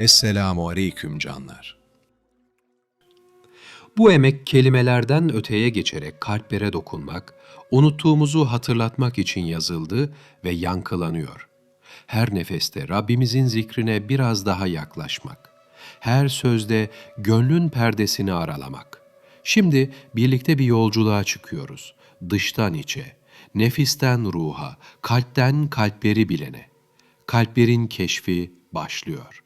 Esselamu aleyküm canlar. Bu emek kelimelerden öteye geçerek kalplere dokunmak, unuttuğumuzu hatırlatmak için yazıldı ve yankılanıyor. Her nefeste Rabbimizin zikrine biraz daha yaklaşmak. Her sözde gönlün perdesini aralamak. Şimdi birlikte bir yolculuğa çıkıyoruz. Dıştan içe, nefisten ruha, kalpten kalpleri bilene. Kalplerin keşfi başlıyor.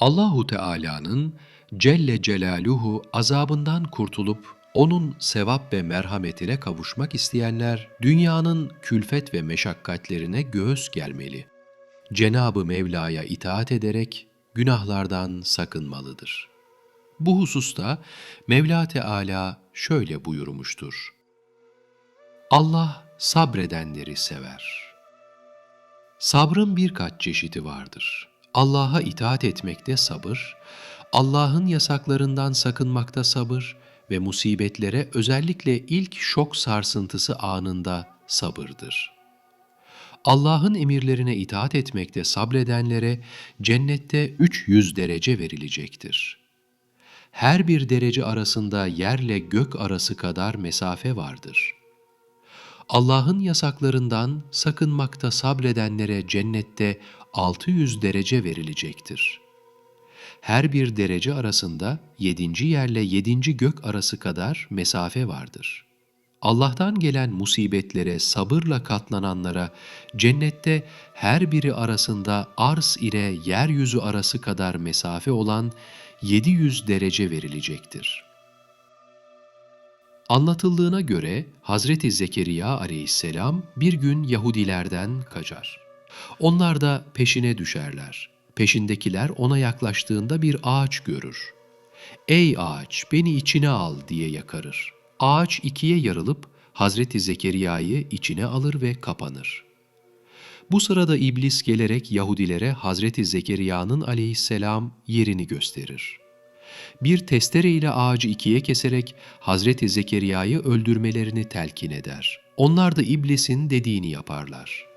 Allahu Teala'nın Celle Celaluhu azabından kurtulup onun sevap ve merhametine kavuşmak isteyenler dünyanın külfet ve meşakkatlerine göğüs germeli. Cenabı Mevla'ya itaat ederek günahlardan sakınmalıdır. Bu hususta Mevla Teala şöyle buyurmuştur. Allah sabredenleri sever. Sabrın birkaç çeşidi vardır. Allah'a itaat etmekte sabır, Allah'ın yasaklarından sakınmakta sabır ve musibetlere özellikle ilk şok sarsıntısı anında sabırdır. Allah'ın emirlerine itaat etmekte sabredenlere cennette 300 derece verilecektir. Her bir derece arasında yerle gök arası kadar mesafe vardır.'' Allah'ın yasaklarından sakınmakta sabredenlere cennette 600 derece verilecektir. Her bir derece arasında yedinci yerle yedinci gök arası kadar mesafe vardır. Allah'tan gelen musibetlere sabırla katlananlara cennette her biri arasında arz ile yeryüzü arası kadar mesafe olan 700 derece verilecektir.'' Anlatıldığına göre Hazreti Zekeriya aleyhisselam bir gün Yahudilerden kaçar. Onlar da peşine düşerler. Peşindekiler ona yaklaştığında bir ağaç görür. Ey ağaç beni içine al diye yakarır. Ağaç ikiye yarılıp Hazreti Zekeriya'yı içine alır ve kapanır. Bu sırada iblis gelerek Yahudilere Hazreti Zekeriya'nın aleyhisselam yerini gösterir bir testere ile ağacı ikiye keserek Hazreti Zekeriya'yı öldürmelerini telkin eder. Onlar da iblisin dediğini yaparlar.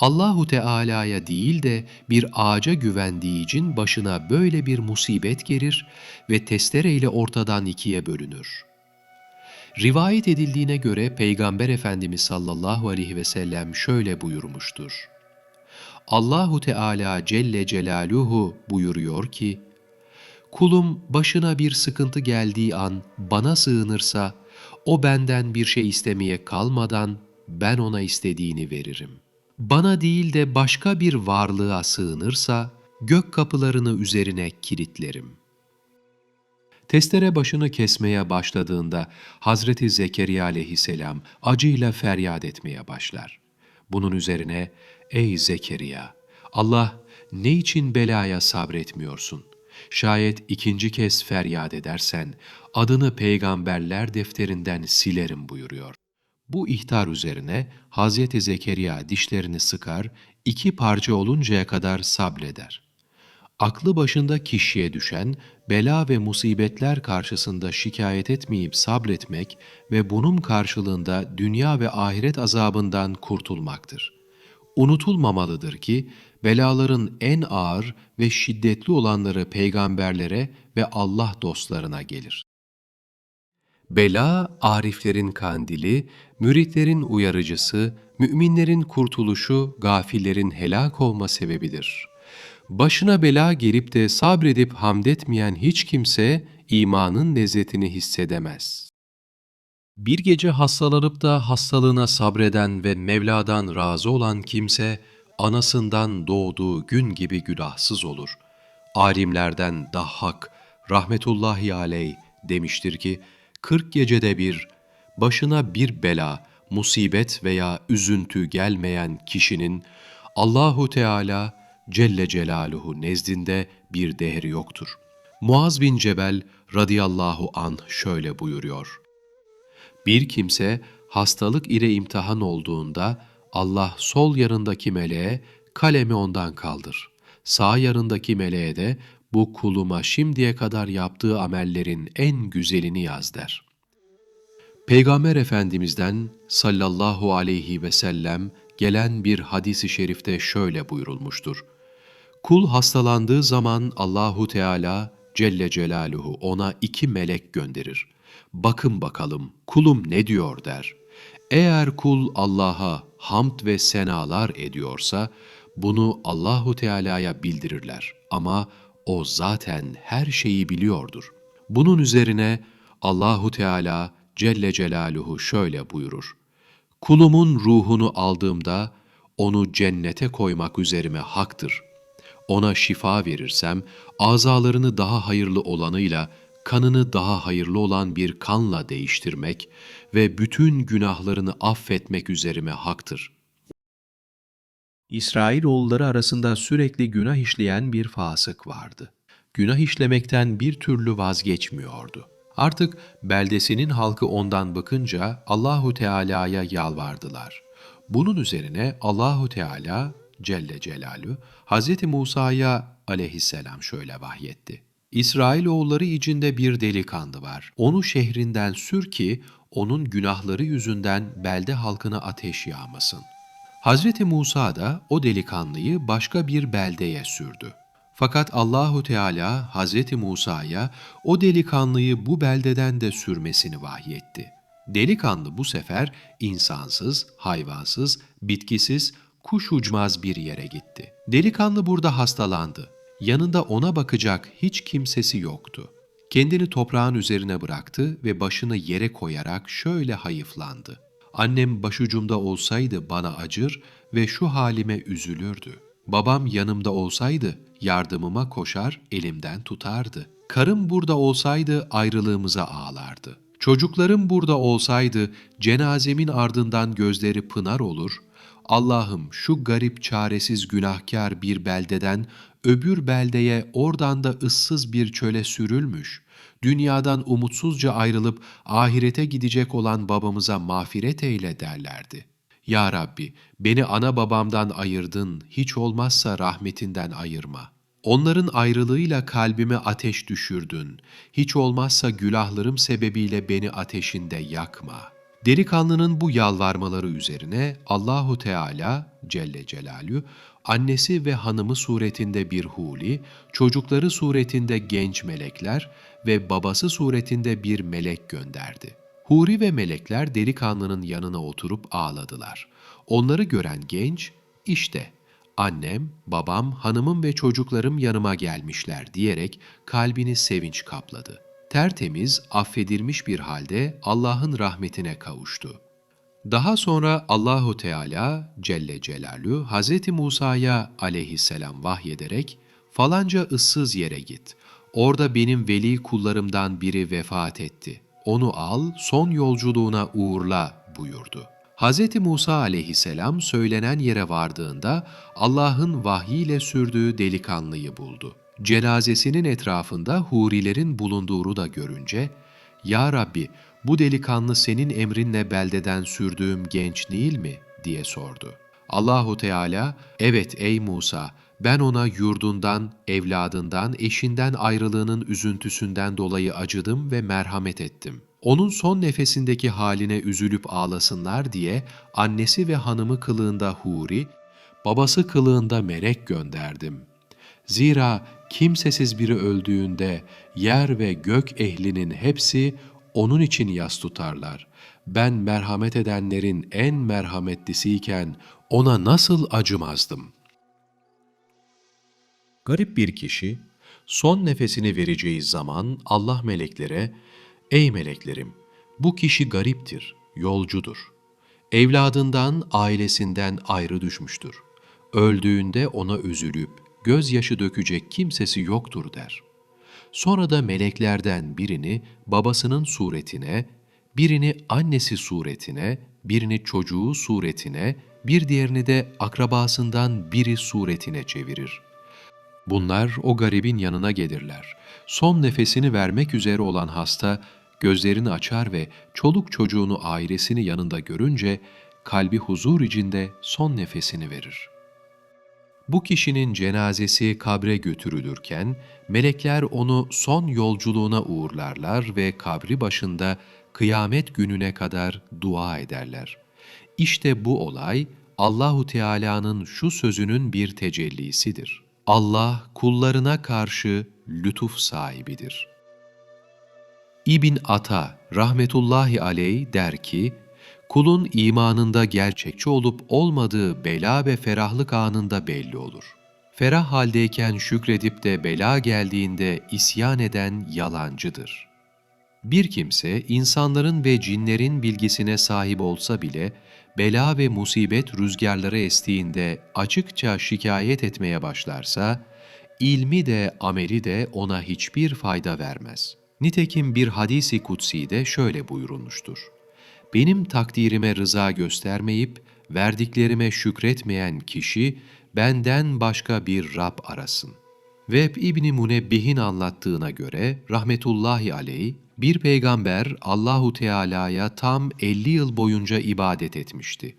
Allahu Teala'ya değil de bir ağaca güvendiği için başına böyle bir musibet gelir ve testere ile ortadan ikiye bölünür. Rivayet edildiğine göre Peygamber Efendimiz sallallahu aleyhi ve sellem şöyle buyurmuştur. Allahu Teala Celle Celaluhu buyuruyor ki, Kulum başına bir sıkıntı geldiği an bana sığınırsa, o benden bir şey istemeye kalmadan ben ona istediğini veririm. Bana değil de başka bir varlığa sığınırsa, gök kapılarını üzerine kilitlerim. Testere başını kesmeye başladığında Hazreti Zekeriya aleyhisselam acıyla feryat etmeye başlar. Bunun üzerine, ''Ey Zekeriya, Allah ne için belaya sabretmiyorsun?'' Şayet ikinci kez feryat edersen, adını peygamberler defterinden silerim buyuruyor. Bu ihtar üzerine Hazreti Zekeriya dişlerini sıkar, iki parça oluncaya kadar sabreder. Aklı başında kişiye düşen, bela ve musibetler karşısında şikayet etmeyip sabretmek ve bunun karşılığında dünya ve ahiret azabından kurtulmaktır. Unutulmamalıdır ki, belaların en ağır ve şiddetli olanları peygamberlere ve Allah dostlarına gelir. Bela, ariflerin kandili, müritlerin uyarıcısı, müminlerin kurtuluşu, gafillerin helak olma sebebidir. Başına bela gelip de sabredip hamd etmeyen hiç kimse imanın lezzetini hissedemez. Bir gece hastalanıp da hastalığına sabreden ve Mevla'dan razı olan kimse, anasından doğduğu gün gibi günahsız olur. Alimlerden Dahhak rahmetullahi aleyh demiştir ki, kırk gecede bir, başına bir bela, musibet veya üzüntü gelmeyen kişinin Allahu Teala Celle Celaluhu nezdinde bir değeri yoktur. Muaz bin Cebel radıyallahu anh şöyle buyuruyor. Bir kimse hastalık ile imtihan olduğunda Allah sol yarındaki meleğe kalemi ondan kaldır. Sağ yarındaki meleğe de bu kuluma şimdiye kadar yaptığı amellerin en güzelini yaz der. Peygamber Efendimiz'den sallallahu aleyhi ve sellem gelen bir hadisi şerifte şöyle buyurulmuştur. Kul hastalandığı zaman Allahu Teala Celle Celaluhu ona iki melek gönderir. Bakın bakalım kulum ne diyor der. Eğer kul Allah'a hamd ve senalar ediyorsa bunu Allahu Teala'ya bildirirler ama o zaten her şeyi biliyordur. Bunun üzerine Allahu Teala Celle Celaluhu şöyle buyurur. Kulumun ruhunu aldığımda onu cennete koymak üzerime haktır. Ona şifa verirsem azalarını daha hayırlı olanıyla kanını daha hayırlı olan bir kanla değiştirmek ve bütün günahlarını affetmek üzerime haktır. İsrailoğulları arasında sürekli günah işleyen bir fasık vardı. Günah işlemekten bir türlü vazgeçmiyordu. Artık beldesinin halkı ondan bıkınca Allahu Teala'ya yalvardılar. Bunun üzerine Allahu Teala Celle Celalü Hz. Musa'ya aleyhisselam şöyle vahyetti. İsrailoğulları içinde bir delikanlı var. Onu şehrinden sür ki onun günahları yüzünden belde halkına ateş yağmasın. Hazreti Musa da o delikanlıyı başka bir beldeye sürdü. Fakat Allahu Teala Hazreti Musa'ya o delikanlıyı bu beldeden de sürmesini vahyetti. Delikanlı bu sefer insansız, hayvansız, bitkisiz, kuş uçmaz bir yere gitti. Delikanlı burada hastalandı. Yanında ona bakacak hiç kimsesi yoktu. Kendini toprağın üzerine bıraktı ve başını yere koyarak şöyle hayıflandı. Annem başucumda olsaydı bana acır ve şu halime üzülürdü. Babam yanımda olsaydı yardımıma koşar, elimden tutardı. Karım burada olsaydı ayrılığımıza ağlardı. Çocuklarım burada olsaydı cenazemin ardından gözleri pınar olur. Allah'ım şu garip çaresiz günahkar bir beldeden öbür beldeye oradan da ıssız bir çöle sürülmüş. Dünyadan umutsuzca ayrılıp ahirete gidecek olan babamıza mağfiret eyle derlerdi. Ya Rabbi, beni ana babamdan ayırdın, hiç olmazsa rahmetinden ayırma. Onların ayrılığıyla kalbime ateş düşürdün, hiç olmazsa günahlarım sebebiyle beni ateşinde yakma. Delikanlının bu yalvarmaları üzerine Allahu Teala Celle Celalü annesi ve hanımı suretinde bir huli, çocukları suretinde genç melekler ve babası suretinde bir melek gönderdi. Huri ve melekler delikanlının yanına oturup ağladılar. Onları gören genç, işte annem, babam, hanımım ve çocuklarım yanıma gelmişler diyerek kalbini sevinç kapladı. Tertemiz, affedilmiş bir halde Allah'ın rahmetine kavuştu. Daha sonra Allahu Teala Celle Celalü Hz. Musa'ya aleyhisselam vahyederek falanca ıssız yere git. Orada benim veli kullarımdan biri vefat etti. Onu al, son yolculuğuna uğurla buyurdu. Hz. Musa aleyhisselam söylenen yere vardığında Allah'ın vahyiyle sürdüğü delikanlıyı buldu. Cenazesinin etrafında hurilerin bulunduğunu da görünce, ''Ya Rabbi, bu delikanlı senin emrinle beldeden sürdüğüm genç değil mi?'' diye sordu. Allahu Teala, ''Evet ey Musa, ben ona yurdundan, evladından, eşinden ayrılığının üzüntüsünden dolayı acıdım ve merhamet ettim. Onun son nefesindeki haline üzülüp ağlasınlar diye annesi ve hanımı kılığında huri, babası kılığında melek gönderdim. Zira kimsesiz biri öldüğünde yer ve gök ehlinin hepsi onun için yas tutarlar. Ben merhamet edenlerin en merhametlisiyken ona nasıl acımazdım? Garip bir kişi son nefesini vereceği zaman Allah meleklere Ey meleklerim bu kişi gariptir, yolcudur. Evladından, ailesinden ayrı düşmüştür. Öldüğünde ona üzülüp gözyaşı dökecek kimsesi yoktur der. Sonra da meleklerden birini babasının suretine, birini annesi suretine, birini çocuğu suretine, bir diğerini de akrabasından biri suretine çevirir. Bunlar o garibin yanına gelirler. Son nefesini vermek üzere olan hasta gözlerini açar ve çoluk çocuğunu ailesini yanında görünce kalbi huzur içinde son nefesini verir. Bu kişinin cenazesi kabre götürülürken melekler onu son yolculuğuna uğurlarlar ve kabri başında kıyamet gününe kadar dua ederler. İşte bu olay Allahu Teala'nın şu sözünün bir tecellisidir. Allah kullarına karşı lütuf sahibidir. İbn Ata rahmetullahi aleyh der ki, kulun imanında gerçekçi olup olmadığı bela ve ferahlık anında belli olur. Ferah haldeyken şükredip de bela geldiğinde isyan eden yalancıdır. Bir kimse insanların ve cinlerin bilgisine sahip olsa bile bela ve musibet rüzgarları estiğinde açıkça şikayet etmeye başlarsa, ilmi de ameli de ona hiçbir fayda vermez. Nitekim bir hadisi kutsi de şöyle buyurulmuştur. Benim takdirime rıza göstermeyip verdiklerime şükretmeyen kişi benden başka bir Rab arasın. Veb İbni Munebbih'in anlattığına göre rahmetullahi aleyh bir peygamber Allahu Teala'ya tam 50 yıl boyunca ibadet etmişti.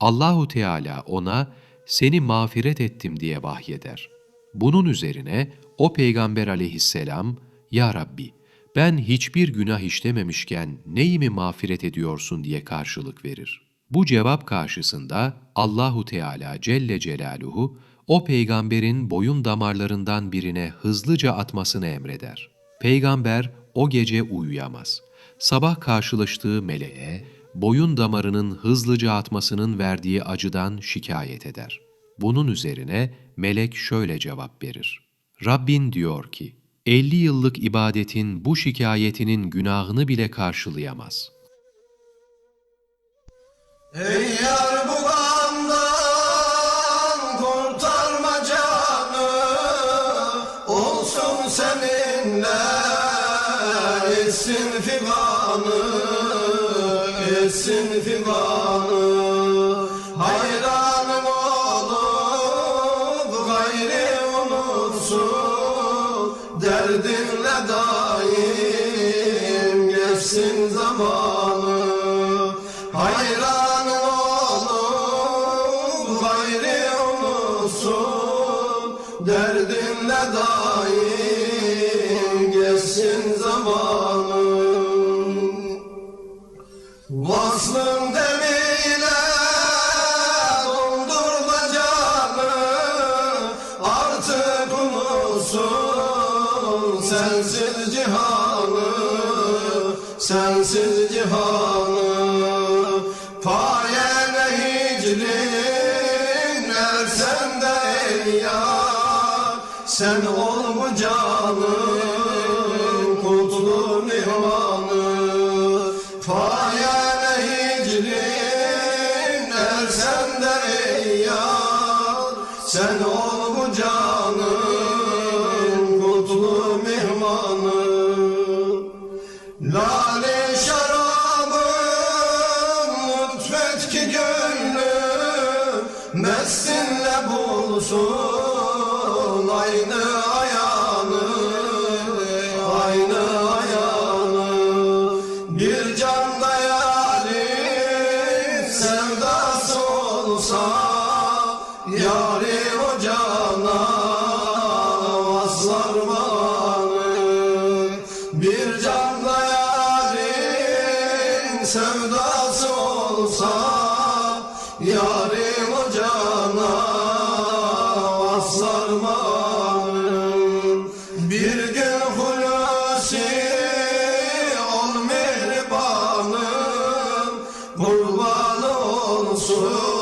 Allahu Teala ona seni mağfiret ettim diye vahyeder. Bunun üzerine o peygamber aleyhisselam ya Rabbi ben hiçbir günah işlememişken neyimi mağfiret ediyorsun diye karşılık verir. Bu cevap karşısında Allahu Teala Celle Celaluhu o peygamberin boyun damarlarından birine hızlıca atmasını emreder. Peygamber o gece uyuyamaz. Sabah karşılaştığı meleğe boyun damarının hızlıca atmasının verdiği acıdan şikayet eder. Bunun üzerine melek şöyle cevap verir. Rabbin diyor ki, 50 yıllık ibadetin bu şikayetinin günahını bile karşılayamaz. Ey yar bu gamdan kurtarma canı Olsun seninle etsin figanı Etsin figanı Derdinle daim geçsin zamanı. Hayran olup gayri unutsun Derdinle daim geçsin zamanı. Vaslın demiyle doldurma canı Artık unutsun sensiz cihanı Sensiz cihanı. Payene hicrin ersen de ey yar Sen ol ol mehribanım Kurban olsun